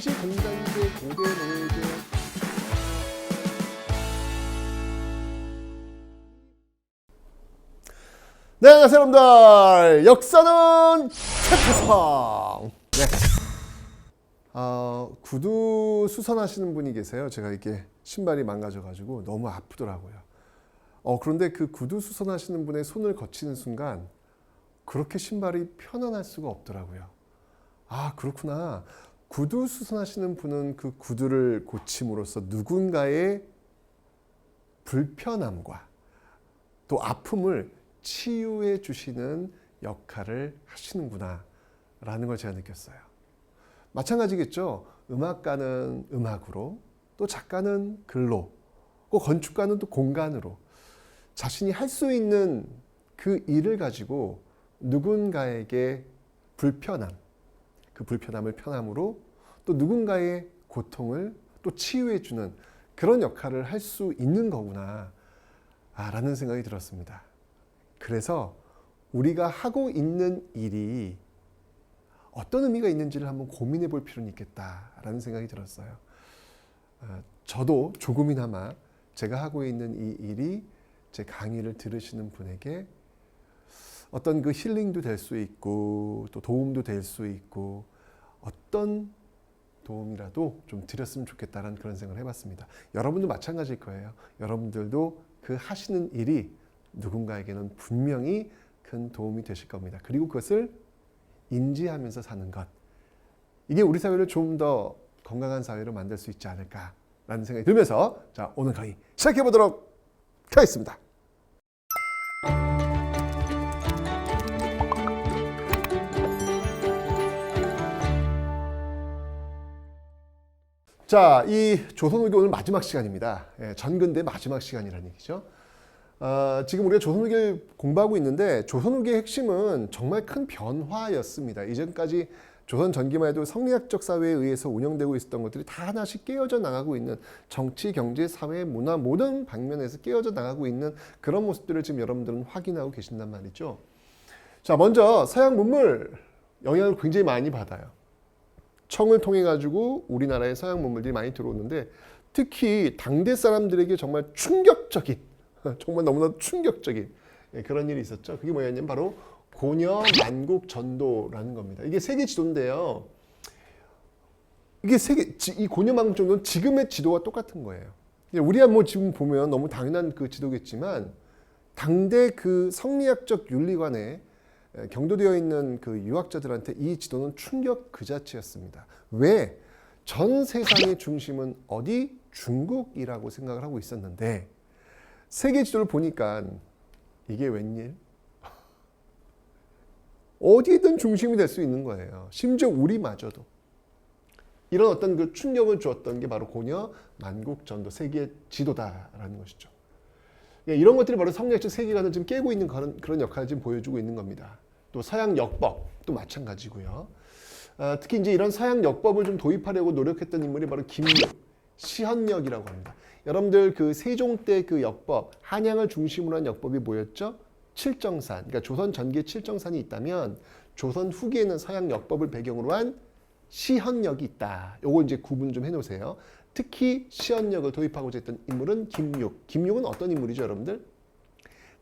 당시 공장제 고대 노예제 네 안녕하세요 여러분들. 역사는 최태성 네. 어, 구두 수선하시는 분이 계세요. 제가 이게 신발이 망가져가지고 너무 아프더라고요. 어, 그런데 그 구두 수선하시는 분의 손을 거치는 순간 그렇게 신발이 편안할 수가 없더라고요. 아 그렇구나 구두 수선하시는 분은 그 구두를 고침으로써 누군가의 불편함과 또 아픔을 치유해 주시는 역할을 하시는구나 라는 걸 제가 느꼈어요. 마찬가지겠죠. 음악가는 음악으로 또 작가는 글로 또 건축가는 또 공간으로 자신이 할 수 있는 그 일을 가지고 누군가에게 불편함, 그 불편함을 편함으로 또 누군가의 고통을 또 치유해 주는 그런 역할을 할 수 있는 거구나 아, 라는 생각이 들었습니다. 그래서 우리가 하고 있는 일이 어떤 의미가 있는지를 한번 고민해 볼 필요는 있겠다라는 생각이 들었어요. 아, 저도 조금이나마 제가 하고 있는 이 일이 제 강의를 들으시는 분에게 어떤 그 힐링도 될 수 있고 또 도움도 될 수 있고 어떤 도움이라도 좀 드렸으면 좋겠다라는 그런 생각을 해봤습니다. 여러분도 마찬가지일 거예요. 여러분들도 그 하시는 일이 누군가에게는 분명히 큰 도움이 되실 겁니다. 그리고 그것을 인지하면서 사는 것. 이게 우리 사회를 좀 더 건강한 사회로 만들 수 있지 않을까라는 생각이 들면서 자, 오늘 강의 시작해 보도록 하겠습니다. 자, 이 조선후기 오늘 마지막 시간입니다. 예, 전근대 마지막 시간이라는 얘기죠. 어, 지금 우리가 조선후기를 공부하고 있는데 조선후기의 핵심은 정말 큰 변화였습니다. 이전까지 조선 전기만 해도 성리학적 사회에 의해서 운영되고 있었던 것들이 다 하나씩 깨어져 나가고 있는 정치, 경제, 사회, 문화 모든 방면에서 깨어져 나가고 있는 그런 모습들을 지금 여러분들은 확인하고 계신단 말이죠. 자, 먼저 서양 문물 영향을 굉장히 많이 받아요. 청을 통해 가지고 우리나라에 서양 문물들이 많이 들어오는데 특히 당대 사람들에게 정말 충격적인 정말 너무나 충격적인 예, 그런 일이 있었죠. 그게 뭐였냐면 바로 고려 만국 전도라는 겁니다. 이게 세계 지도인데요. 이게 세계 지- 이 고려 만국 전도는 지금의 지도와 똑같은 거예요. 우리가 뭐 지금 보면 너무 당연한 그 지도겠지만 당대 그 성리학적 윤리관에 에, 경도되어 있는 그 유학자들한테 이 지도는 충격 그 자체였습니다. 왜? 전 세상의 중심은 어디? 중국이라고 생각을 하고 있었는데 세계 지도를 보니까 이게 웬일? 어디든 중심이 될 수 있는 거예요. 심지어 우리마저도. 이런 어떤 그 충격을 주었던 게 바로 고려 만국 전도 세계 지도다라는 것이죠. 예, 이런 것들이 바로 성리학적 세계관을 지금 깨고 있는 그런, 그런 역할을 지금 보여주고 있는 겁니다. 또 서양 역법도 마찬가지고요. 아, 특히 이제 이런 서양 역법을 좀 도입하려고 노력했던 인물이 바로 김력, 시현력이라고 합니다. 여러분들 그 세종 때 그 역법, 한양을 중심으로 한 역법이 뭐였죠? 칠정산. 그러니까 조선 전기에 칠정산이 있다면 조선 후기에는 서양 역법을 배경으로 한 시현력이 있다. 요거 이제 구분 좀 해놓으세요. 특히 시현력을 도입하고자 했던 인물은 김육. 김육은 어떤 인물이죠, 여러분들?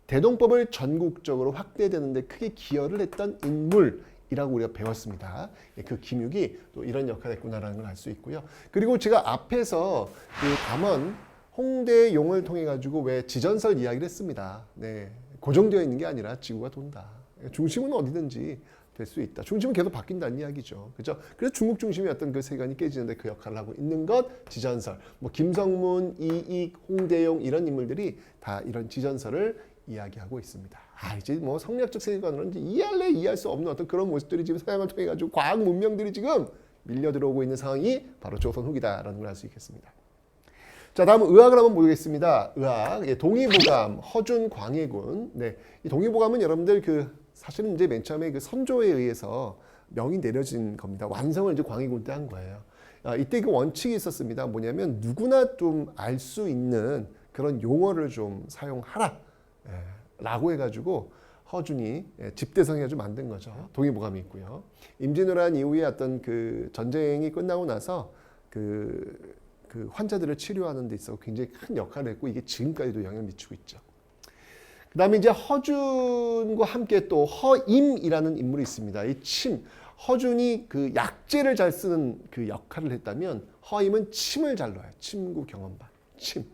대동법을 전국적으로 확대되는데 크게 기여를 했던 인물이라고 우리가 배웠습니다. 예, 그 김육이 또 이런 역할을 했구나라는 걸 알 수 있고요. 그리고 제가 앞에서 그 담원 홍대 용을 통해 가지고 왜 지전설 이야기를 했습니다. 네, 고정되어 있는 게 아니라 지구가 돈다. 중심은 어디든지 될 수 있다. 중심은 계속 바뀐다는 이야기죠. 그죠? 그래서 중국 중심의 어떤 그 세관이 깨지는데 그 역할을 하고 있는 것 지전설. 뭐 김성문, 이익, 홍대용 이런 인물들이 다 이런 지전설을 이야기하고 있습니다. 아 이제 뭐 성리학적 세계관으로는 이해할래 이해할 수 없는 어떤 그런 모습들이 지금 서양을 통해 가지고 과학 문명들이 지금 밀려 들어오고 있는 상황이 바로 조선 후기다라는 걸 알 수 있겠습니다. 자, 다음은 의학을 한번 보겠습니다. 의학. 예, 동의보감, 허준 광해군. 네. 이 동의보감은 여러분들 그 사실은 이제 맨 처음에 그 선조에 의해서 명이 내려진 겁니다. 완성을 이제 광해군 때 한 거예요. 아, 이때 그 원칙이 있었습니다. 뭐냐면 누구나 좀 알 수 있는 그런 용어를 좀 사용하라. 예, 라고 해가지고 허준이 예, 집대성이 아주 만든 거죠. 동의보감이 있고요. 임진왜란 이후에 어떤 그 전쟁이 끝나고 나서 그, 그 환자들을 치료하는 데 있어 굉장히 큰 역할을 했고 이게 지금까지도 영향을 미치고 있죠. 그 다음에 이제 허준과 함께 또 허임이라는 인물이 있습니다. 이 침, 허준이 그 약재를 잘 쓰는 그 역할을 했다면 허임은 침을 잘 놔요. 침구 경험반, 침.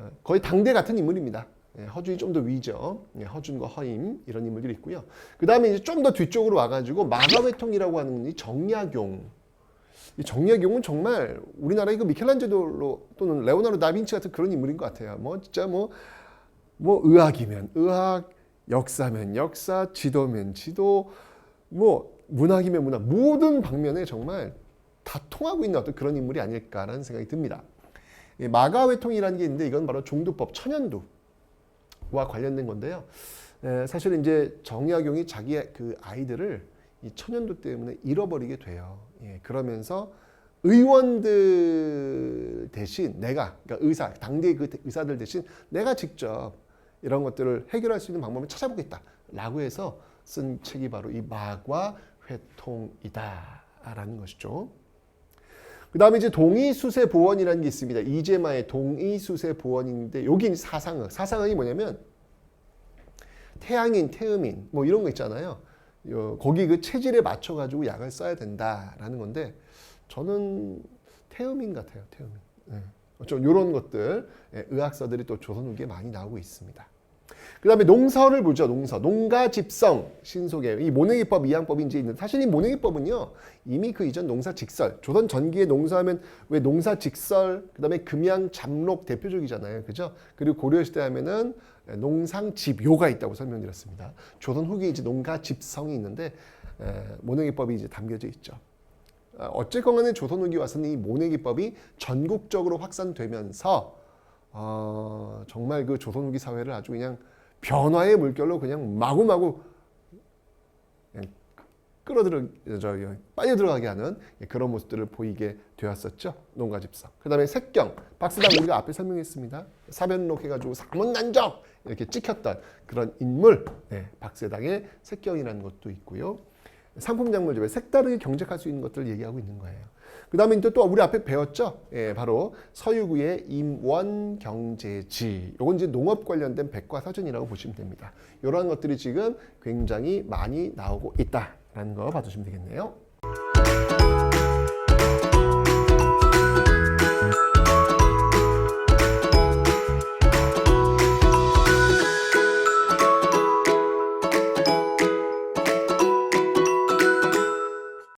어, 거의 당대 같은 인물입니다. 예, 허준이 좀 더 위죠. 예, 허준과 허임 이런 인물들이 있고요. 그 다음에 이제 좀 더 뒤쪽으로 와가지고 마가회통이라고 하는 이 정약용. 이 정약용은 정말 우리나라의 그 미켈란젤로 또는 레오나르도 다빈치 같은 그런 인물인 것 같아요. 뭐 진짜 뭐 뭐 의학이면 의학, 역사면 역사, 지도면 지도, 뭐 문학이면 문학 모든 방면에 정말 다 통하고 있는 어떤 그런 인물이 아닐까라는 생각이 듭니다. 이 마가회통이라는 게 있는데 이건 바로 종두법 천연두와 관련된 건데요. 에, 사실 이제 정약용이 자기의 그 아이들을 이 천연두 때문에 잃어버리게 돼요. 예, 그러면서 의원들 대신 내가 그러니까 의사 당대의 그 의사들 대신 내가 직접 이런 것들을 해결할 수 있는 방법을 찾아보겠다라고 해서 쓴 책이 바로 이 마과 회통이다라는 것이죠. 그 다음에 이제 동의수세 보원이라는 게 있습니다. 이재마의 동의수세 보원인데 여기 사상학. 사상학이 뭐냐면 태양인, 태음인 뭐 이런 거 있잖아요. 요, 거기 그 체질에 맞춰 가지고 약을 써야 된다라는 건데 저는 태음인 같아요. 태음인. 네. 좀 이런 것들 예, 의학서들이 또 조선 후기에 많이 나오고 있습니다. 그 다음에 농서를 보죠. 농서. 농가 집성 신속의 이 모내기법 이양법이 이제 있는 사실 이 모내기법은요 이미 그 이전 농사 직설 조선 전기에 농사하면 왜 농사 직설 그 다음에 금양 잠록 대표적이잖아요. 그죠? 그리고 고려 시대 하면은 농상 집요가 있다고 설명드렸습니다. 조선 후기에 이제 농가 집성이 있는데 에, 모내기법이 이제 담겨져 있죠. 아, 어쨌건 간에 조선 후기 와서는 이 모내기법이 전국적으로 확산되면서 어, 정말 그 조선 후기 사회를 아주 그냥 변화의 물결로 그냥 마구마구 그냥 끌어들어 저 빨려 들어가게 하는 그런 모습들을 보이게 되었었죠 농가 집성. 그다음에 색경 박스당 우리가 앞에 설명했습니다. 사변록 해가지고 사문난적 이렇게 찍혔던 그런 인물 네, 박세당의 색경이라는 것도 있고요. 상품 작물집에 색다르게 경작할 수 있는 것들을 얘기하고 있는 거예요. 그 다음에 또 우리 앞에 배웠죠? 예, 바로 서유구의 임원경제지. 요건 이제 농업 관련된 백과사전이라고 보시면 됩니다. 이러한 것들이 지금 굉장히 많이 나오고 있다라는 거 봐주시면 되겠네요.